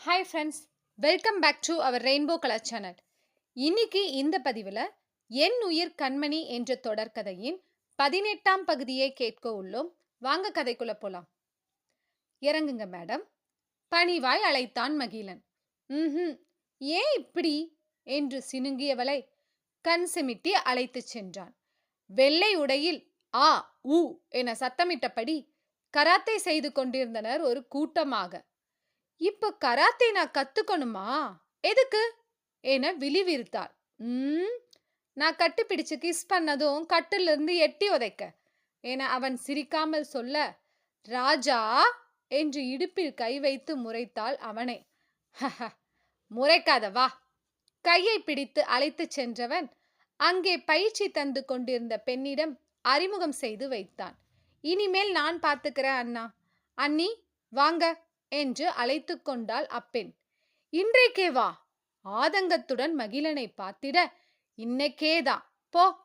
Hi friends welcome back to our rainbow colour channel இன்னைக்கு இந்த பதிவில் என் உயிர் கண்மணி என்ற தொடர்கதையின் பதினெட்டாம் பகுதியை கேட்க உள்ளோம். வாங்க கதைக்குள்ள போலாம். இறங்குங்க மேடம் பணிவாய் அழைத்தான் மகிழன். ம் ஏன் இப்படி? என்று சினுங்கியவளை கண் சிமிட்டி அழைத்துச் சென்றான். வெள்ளை உடையில் ஆ உ என சத்தமிட்டபடி கராத்தை செய்து கொண்டிருந்தனர் ஒரு கூட்டமாக. இப்ப கராத்தே நான் கத்துக்கணுமா? எதுக்கு? என விழிவிருத்தாள். ம் நான் கட்டுப்பிடிச்சு கிஸ் பண்ணதும் கட்டிலிருந்து எட்டி உதைக்க. என அவன் சிரிக்காமல் சொல்ல ராஜா! என்று இடுப்பில் கை வைத்து முறைத்தாள் அவனை. "ஹஹ, முறைக்காத வா. கையை பிடித்து அழைத்துச் சென்றவன் அங்கே பயிற்சி தந்து கொண்டிருந்த பெண்ணிடம் அறிமுகம் செய்து வைத்தான். இனிமேல் நான் பார்த்துக்கிறேன் அண்ணா. அண்ணி வாங்க. என்று அழைத்து கொண்டாள் அப்பெண். இன்றைக்கே வா. ஆதங்கத்துடன் மகிழனை பார்த்திட. இன்னைக்கேதான் போ.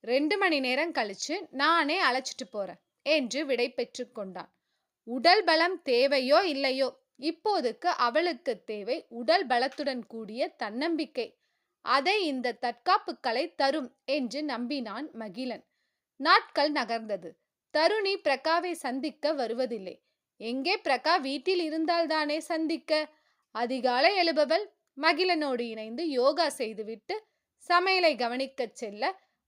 ரெண்டு மணி நேரம் கழிச்சு நானே அழைச்சிட்டு போறேன் என்று விடை பெற்று கொண்டான் உடல் பலம் தேவையோ இல்லையோ? இப்போதுக்கு அவளுக்கு தேவை உடல் பலத்துடன் கூடிய தன்னம்பிக்கை. அதை இந்த தற்காப்பு கலை தரும் என்று நம்பினான் மகிழன். நாட்கள் நகர்ந்தது. தருணி பிரகாவை சந்திக்க வருவதில்லை. எங்கே பிரகா வீட்டில் இருந்தால்தானே சந்திக்க? அதிகாலை எழுபவள் மகிழனோடு இணைந்து யோகா செய்துவிட்டு சமையலை கவனிக்கச் செல்ல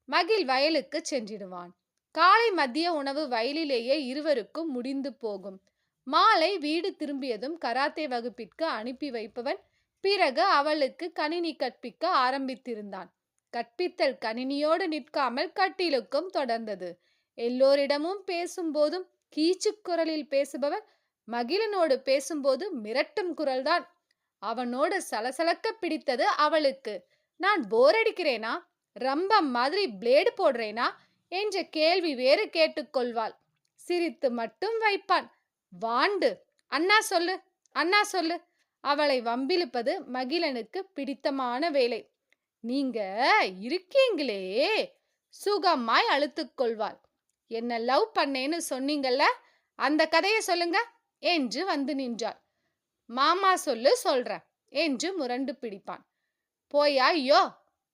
மகிழ் வயலுக்கு சென்றிடுவான். காலை மதிய உணவு வயலிலேயே இருவருக்கும் முடிந்து போகும். மாலை வீடு திரும்பியதும் கராத்தே வகுப்பிற்கு அனுப்பி வைப்பவன் பிறகு அவளுக்கு கணினி கற்பிக்க ஆரம்பித்திருந்தான். கற்பித்தல் கணினியோடு நிற்காமல் கட்டிலுக்கும் தொடர்ந்தது. எல்லோரிடமும் பேசும்போதும் கீச்சுக் குரலில் பேசுபவர் மகிழனோடு பேசும்போது மிரட்டும் குரல்தான். அவனோடு சலசலக்க பிடித்தது அவளுக்கு. நான் போர் அடிக்கிறேனா? ரம்பம் மாதிரி பிளேடு போடுறேனா? என்ற கேள்வி வேறு கேட்டுக்கொள்வாள் சிரித்து மட்டும் வைப்பான். வாண்டு. அண்ணா சொல்லு. அண்ணா சொல்லு. அவளை வம்பிழுப்பது மகிழனுக்கு பிடித்தமான வேலை. நீங்க இருக்கீங்களே? சுகமாய் அழுத்துக்கொள்வாள் என்ன லவ் பண்ணேன்னு சொன்னீங்கல்ல அந்த கதையை சொல்லுங்க என்று வந்து நின்றாள். மாமா சொல்லு சொல்றேன் என்று முரண்டு பிடிப்பான். போயா யோ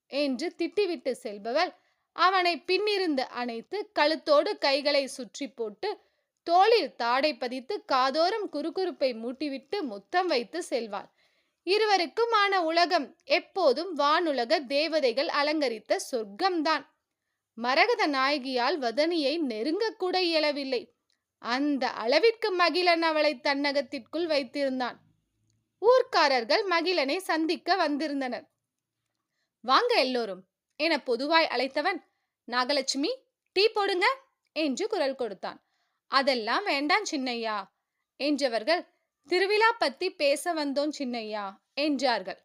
என்று திட்டிவிட்டு செல்பவள் அவனை பின்னிருந்து அணைத்து கழுத்தோடு கைகளை சுற்றி போட்டு தோளில் தாடை பதித்து காதோறும் குறுகுறுப்பை மூட்டிவிட்டு முத்தம் வைத்து செல்வாள். இருவருக்குமான உலகம் எப்போதும் வானுலக தேவதைகள் அலங்கரித்த சொர்க்கம்தான். மரகத நாயகியால் வதனியை நெருங்கக்கூட இயலவில்லை. அந்த அளவிற்கு மகிழன் அவளை தன்னகத்திற்குள் வைத்திருந்தான். ஊர்க்காரர்கள் மகிழனை சந்திக்க வந்திருந்தனர். வாங்க எல்லோரும் என பொதுவாய் அழைத்தவன் நாகலட்சுமி டீ போடுங்க என்று குரல் கொடுத்தான். அதெல்லாம் வேண்டாம் சின்னையா என்றவர்கள் திருவிழா பத்தி பேச வந்தோம் சின்னையா என்றார்கள்.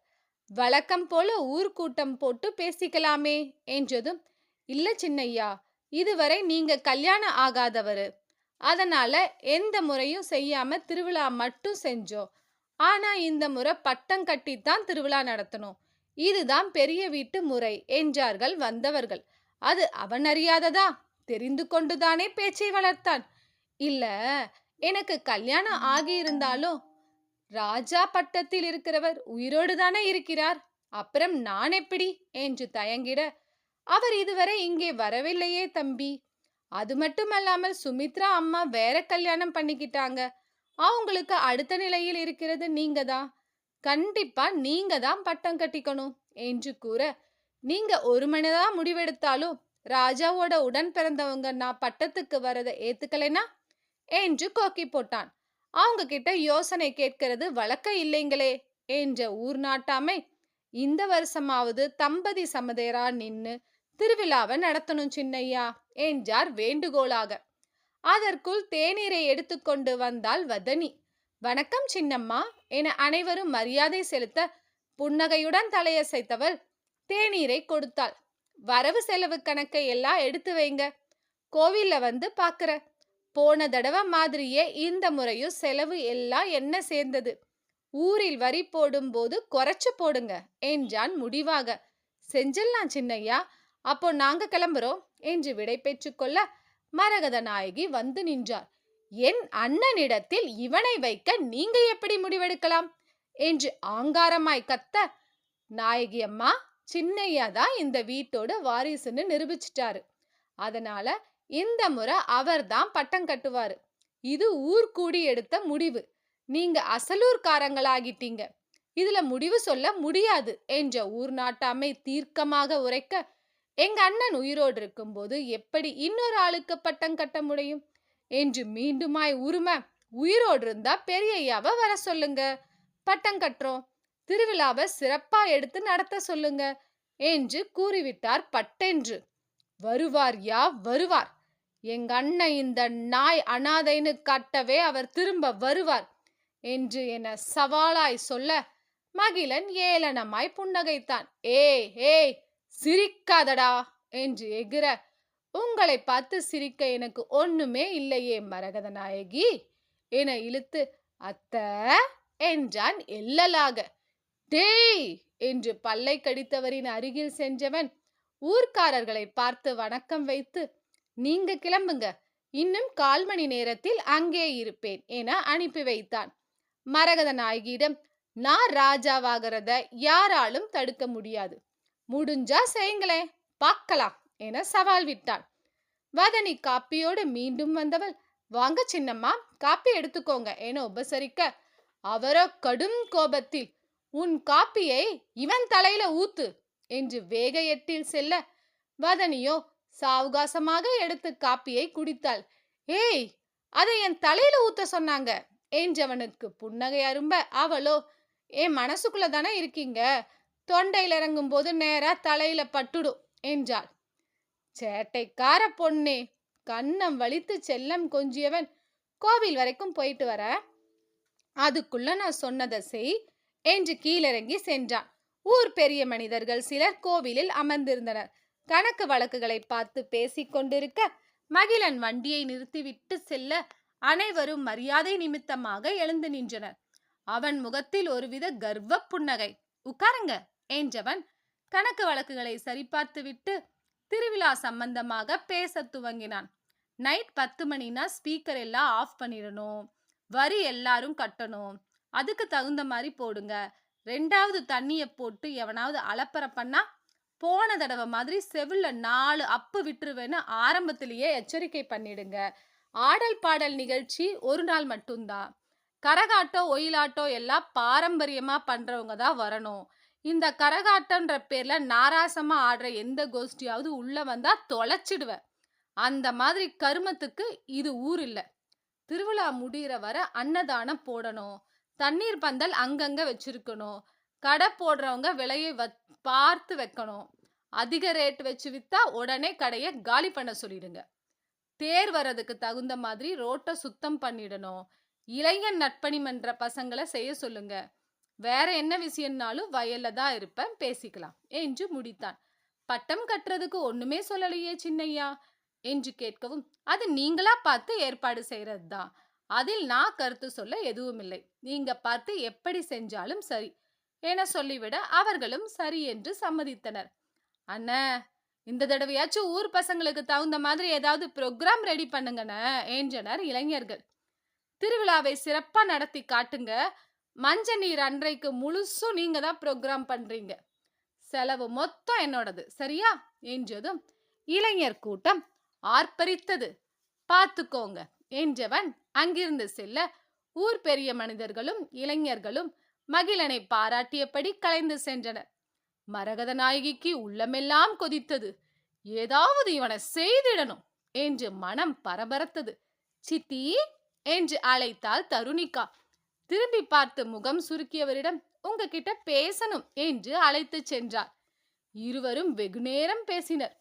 வழக்கம் போல ஊர்கூட்டம் போட்டு பேசிக்கலாமே என்றதும் இல்ல சின்னையா இதுவரை நீங்க கல்யாணம் ஆகாதவரு. அதனால எந்த முறையும் செய்யாம திருவிழா மட்டும் செஞ்சோம் ஆனா இந்த முறை பட்டம் கட்டித்தான் திருவிழா நடத்தணும். இதுதான் பெரிய வீட்டு முறை என்றார்கள் வந்தவர்கள். அது அவன் அறியாததா? தெரிந்து கொண்டுதானே பேச்சை வளர்த்தான். இல்ல எனக்கு கல்யாணம் ஆகியிருந்தாலும் ராஜா பட்டத்தில் இருக்கிறவர் உயிரோடு தானே இருக்கிறார். அப்புறம் நான் எப்படி? என்று தயங்கிட அவர் இதுவரை இங்கே வரவில்லையே தம்பி. அது மட்டுமல்லாமல் சுமித்ரா அம்மா வேற கல்யாணம் பண்ணிக்கிட்டாங்க. அவங்களுக்கு அடுத்த நிலையில் இருக்கிறது நீங்க தான் கண்டிப்பா நீங்க தான் பட்டம் கட்டிக்கணும் என்று கூற நீங்க ஒரு மணிதான் முடிவெடுத்தாலும் ராஜாவோட உடன் பிறந்தவங்க நான் பட்டத்துக்கு வரதை ஏத்துக்கலைனா? என்று கோக்கி போட்டான். அவங்க கிட்ட யோசனை கேட்கிறது வழக்கம் இல்லைங்களே என்ற ஊர் நாட்டாமை இந்த வருஷமாவது தம்பதி சமதேரா நின்னு திருவிழாவை நடத்தணும் சின்னையா என்றார் வேண்டுகோளாக. அதற்குள் தேநீரை எடுத்துக்கொண்டு வந்தாள் வதனி. வணக்கம் சின்னம்மா என அனைவரும் மரியாதை செலுத்த புன்னகையுடன் தலையசைத்தவள் தேநீரை கொடுத்தாள். வரவு செலவு கணக்கை எல்லாம் எடுத்து வைங்க. கோவில்ல வந்து பாக்குற. போன தடவை மாதிரியே இந்த முறையும் செலவு எல்லாம் என்ன சேர்ந்தது? ஊரில் வரி போடும்போது குறைச்சு போடுங்க என்றான் முடிவாக. செஞ்சிடலாம் சின்னையா. அப்போ நாங்க கிளம்புறோம் என்று விடை பெற்றுக்கொள்ள மரகத நாயகி வந்து நின்றார் என் அண்ணனிடத்தில் இவனை வைக்க நீங்க எப்படி முடிவெடுக்கலாம்? என்று ஆங்காரமாய் கத்த நாயகி அம்மா சின்னையா தான் இந்த வீட்டோட வாரிசுன்னு நிரூபிச்சிட்டாரு. அதனால இந்த முறை அவர்தான் பட்டம் கட்டுவாரு. இது ஊர் கூடி எடுத்த முடிவு. நீங்க அசலூர்காரங்களாகிட்டீங்க. இதுல முடிவு சொல்ல முடியாது என்ற ஊர் நாட்டாமை தீர்க்கமாக உரைக்க எங்க அண்ணன் உயிரோடு இருக்கும்போது எப்படி இன்னொரு ஆளுக்கு பட்டம் கட்ட முடியும்? என்று மீண்டுமாய் உரும உயிரோடு இருந்தா பெரியய்யாவை வர சொல்லுங்க. பட்டம் கட்டுறோம். திருவிழாவை சிறப்பா எடுத்து நடத்த சொல்லுங்க. என்று கூறிவிட்டார் பட்டென்று. வருவார் யா வருவார். எங்க அண்ணன் இந்த நாய் அனாதைன்னு காட்டவே அவர் திரும்ப வருவார் என்று என சவாலாய் சொல்ல மகிழன் ஏளனமாய் புன்னகைத்தான். ஏய் ஏய் சிரிக்காதடா என்று எகிற உங்களை பார்த்து சிரிக்க எனக்கு ஒண்ணுமே இல்லையே மரகத நாயகி என இழுத்து அத்த என்றான் எல்லலாக. டேய் என்று பல்லை கடித்தவரின் அருகில் சென்றவன் ஊர்க்காரர்களை பார்த்து வணக்கம் வைத்து நீங்க கிளம்புங்க இன்னும் கால் மணி நேரத்தில் அங்கே இருப்பேன் என அனுப்பி வைத்தான். மரகத நாயகியிடம் நான் ராஜாவாகிறத யாராலும் தடுக்க முடியாது. முடிஞ்சா செய்யுங்களேன் பார்க்கலாம் என சவால் விட்டான் வதனி காப்பியோடு மீண்டும் வந்தவள் வாங்க சின்னம்மா காப்பி எடுத்துக்கோங்க என உபசரிக்க அவரோ கடும் கோபத்தில் உன் காப்பியை இவன் தலையில ஊத்து என்று வேக எட்டில் செல்ல வதனியோ சாவகாசமாக எடுத்து காப்பியை குடித்தாள். ஏய் அதை என் தலையில ஊத்த சொன்னாங்க என்றவனுக்கு புன்னகை அரும்ப அவளோ என் மனசுக்குள்ள தானே இருக்கீங்க? தொண்டையில் இறங்கும் போது நேரா தலையில பட்டுடும் என்றாள். சேட்டைக்கார பொண்ணே கண்ணம் வலித்து செல்லம் கொஞ்சியவன் கோவில் வரைக்கும் போயிட்டு வர? அதுக்குள்ள நான் சொன்னதை செய் என்று கீழிறங்கி சென்றான். ஊர் பெரிய மனிதர்கள் சிலர் கோவிலில் அமர்ந்திருந்தனர். கணக்கு வழக்குகளை பார்த்து பேசிக் கொண்டிருக்க மகிழன் வண்டியை நிறுத்திவிட்டு செல்ல அனைவரும் மரியாதை நிமித்தமாக எழுந்து நின்றனர். அவன் முகத்தில் ஒருவித கர்வ புன்னகை. உட்காருங்க. என்றவன் கணக்கு வழக்குகளை சரிபார்த்துவிட்டு திருவிழா சம்பந்தமாக பேச துவங்கினான். நைட் பத்து மணினா ஸ்பீக்கர் எல்லாம் ஆஃப் பண்ணிடணும். வரி எல்லாரும் கட்டணும். அதுக்கு தகுந்த மாதிரி போடுங்க. ரெண்டாவது தண்ணியை போட்டு எவனாவது அலப்பற பண்ணா போன தடவை மாதிரி செவில்ல நாலு அப்பு விட்டுருவேன்னு ஆரம்பத்திலேயே எச்சரிக்கை பண்ணிடுங்க. ஆடல் பாடல் நிகழ்ச்சி ஒரு நாள் மட்டும்தான். கரகாட்டம் ஒயிலாட்டம் எல்லாம் பாரம்பரியமா பண்றவங்க தான் வரணும். இந்த கரகாட்டம்ன்ற பேர்ல நாராசமா ஆடுற எந்த கோஷ்டியாவது உள்ள வந்தா தொலைச்சிடுவேன் அந்த மாதிரி கருமத்துக்கு இது ஊர் இல்லை. திருவிழா முடிகிற வர அன்னதானம் போடணும். தண்ணீர் பந்தல் அங்கங்க வச்சிருக்கணும். கடை போடுறவங்க விலையை வ பார்த்து வைக்கணும். அதிக ரேட் வச்சு வித்தா உடனே கடையை காலி பண்ண சொல்லிடுங்க. தேர் வர்றதுக்கு தகுந்த மாதிரி ரோட்டை சுத்தம் பண்ணிடணும். இளைஞர் நட்பணி மன்ற பசங்களை செய்ய சொல்லுங்க. வேற என்ன விஷயம்னாலும் வயல்ல தான் இருப்பேன் பேசிக்கலாம் என்று முடித்தான். பட்டம் கட்டுறதுக்கு ஒண்ணுமே சொல்லலையே சின்னையா என்று கேட்கவும் அது நீங்களா பார்த்து ஏற்பாடு செய்யறது தான் அதில் நான் கருத்து சொல்ல எதுவும் இல்லை நீங்க பார்த்து எப்படி செஞ்சாலும் சரி என சொல்லிவிட அவர்களும் சரி என்று சம்மதித்தனர். அண்ணா இந்த தடவையாச்சும் ஊர் பசங்களுக்கு தகுந்த மாதிரி ஏதாவது ப்ரோக்ராம் ரெடி பண்ணுங்கண்ணே என்றனர் இளைஞர்கள். திருவிழாவை சிறப்பா நடத்தி காட்டுங்க மஞ்ச நீர் அன்றைக்கு முழுசும் நீங்க தான் ப்ரோக்ராம் பண்றீங்க. செலவு மொத்தம் என்னோடது சரியா? என்றதும் இளைஞர் கூட்டம் ஆர்ப்பரித்தது. பார்த்துக்கோங்க என்றவன் அங்கிருந்து செல்ல ஊர் பெரிய மனிதர்களும் இளைஞர்களும் மகிழனை பாராட்டியபடி கலைந்து சென்றனர். மரகத நாயகிக்கு உள்ளமெல்லாம் கொதித்தது. ஏதாவது இவனை செய்திடணும் என்று மனம் பரபரத்தது. சித்தி என்று அழைத்தாள் தருணிகா. திரும்பி பார்த்து முகம் சுருக்கியவரிடம் உங்ககிட்ட பேசணும் என்று அழைத்துச் சென்றார். இருவரும் வெகுநேரம் பேசினர்.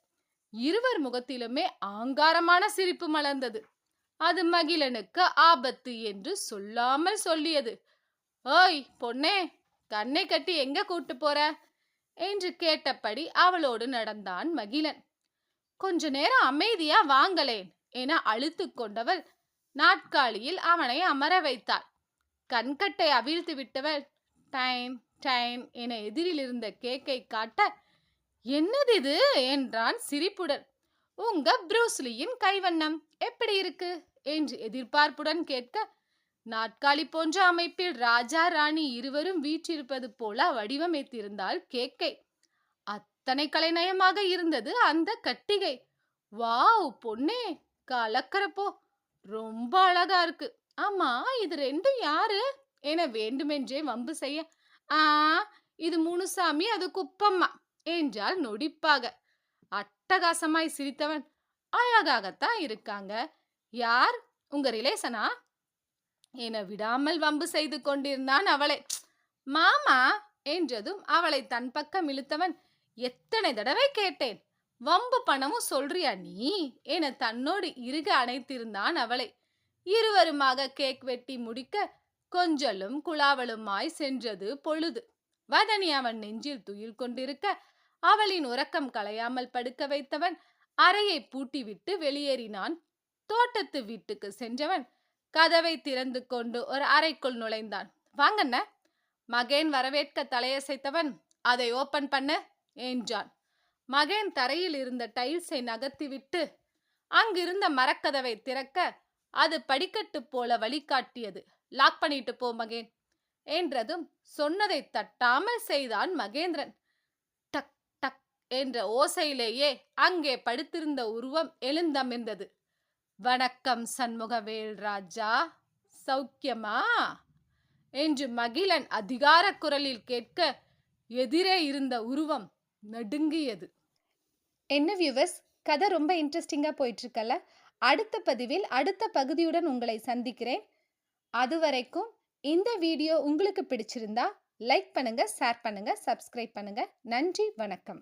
இருவர் முகத்திலுமே ஆங்காரமான சிரிப்பு மலர்ந்தது. அது மகிழனுக்கு ஆபத்து என்று சொல்லாமல் சொல்லியது. ஓய் பொண்ணே கண்ணை கட்டி எங்க கூட்டு போற? என்று கேட்டபடி அவளோடு நடந்தான் மகிழன். கொஞ்ச நேரம் அமைதியா வாங்கலேன் என அழுத்து கொண்டவள் நாட்காலியில் அவனை அமர வைத்தாள். கண்கட்டை அவிழ்த்து விட்டவள். டைம் டைம் என எதிரில் இருந்த கேக்கை காட்ட என்னது இது? என்றான் சிரிப்புடன். உங்க ப்ரூஸ்லியின் கைவண்ணம். எப்படி இருக்கு? என்று எதிர்பார்ப்புடன் கேட்க நாட்காலி போன்ற அமைப்பில் ராஜா ராணி இருவரும் வீற்றிருப்பது போல வடிவமைத்திருந்தாள் கேக்கை. அத்தனை கலைநயமாக இருந்தது அந்த கட்டிகை. வாவ் பொண்ணே கலக்கறப்போ ரொம்ப அழகா இருக்கு. ஆமா இது ரெண்டும் யாரு? என வேண்டுமென்றே வம்பு செய்ய. ஆ இது முனுசாமி அது குப்பம்மா என்றால் நொடிப்பாக. அட்டகாசமாய் சிரித்தவன். அழகாகத்தான் இருக்காங்க. யார்? உங்க ரிலேசனா என விடாமல் வம்பு செய்து கொண்டிருந்தான் அவளை. மாமா என்றதும் அவளை தன் பக்கம் இழுத்தவன். எத்தனை தடவை கேட்டேன். வம்பு பணமும் சொல்றியா நீ? என தன்னோடு இறுக அணைத்திருந்தான் அவளை. இருவருமாக கேக் வெட்டி முடிக்க கொஞ்சலும் குழாவலுமாய் சென்றது பொழுது. வதனி அவன் நெஞ்சில் துயில் கொண்டிருக்க அவளின் உறக்கம் களையாமல் படுக்க வைத்தவன் அறையை பூட்டிவிட்டு வெளியேறினான். தோட்டத்து வீட்டுக்கு சென்றவன் கதவை திறந்து கொண்டு ஒரு அறைக்குள் நுழைந்தான். வாங்கண்ண மகேன் வரவேற்க தலையசைத்தவன் அதை ஓபன் பண்ண என்றான். மகேன் தரையில் இருந்த டைல்ஸை நகர்த்திவிட்டு அங்கிருந்த மரக்கதவை திறக்க அது படிக்கட்டு போல வழிகாட்டியது. லாக் பண்ணிட்டு போ மகேன். என்றதும் சொன்னதை தட்டாமல் செய்தான் மகேந்திரன். டக் டக் என்ற ஓசையிலேயே அங்கே படுத்திருந்த உருவம் எழுந்தமிர்ந்தது. வணக்கம் சண்முகவேல் ராஜா. சௌக்கியமா? என்று மகிழன் அதிகார குரலில் கேட்க எதிரே இருந்த உருவம் நடுங்கியது. என்ன வியூவர்ஸ் கதை ரொம்ப இன்ட்ரெஸ்டிங்காக போயிட்டுருக்கல அடுத்த பதிவில் அடுத்த பகுதியுடன் உங்களை சந்திக்கிறேன். அதுவரைக்கும் இந்த வீடியோ உங்களுக்கு பிடிச்சிருந்தா லைக் பண்ணுங்க ஷேர் பண்ணுங்க சப்ஸ்கிரைப் பண்ணுங்க. நன்றி வணக்கம்.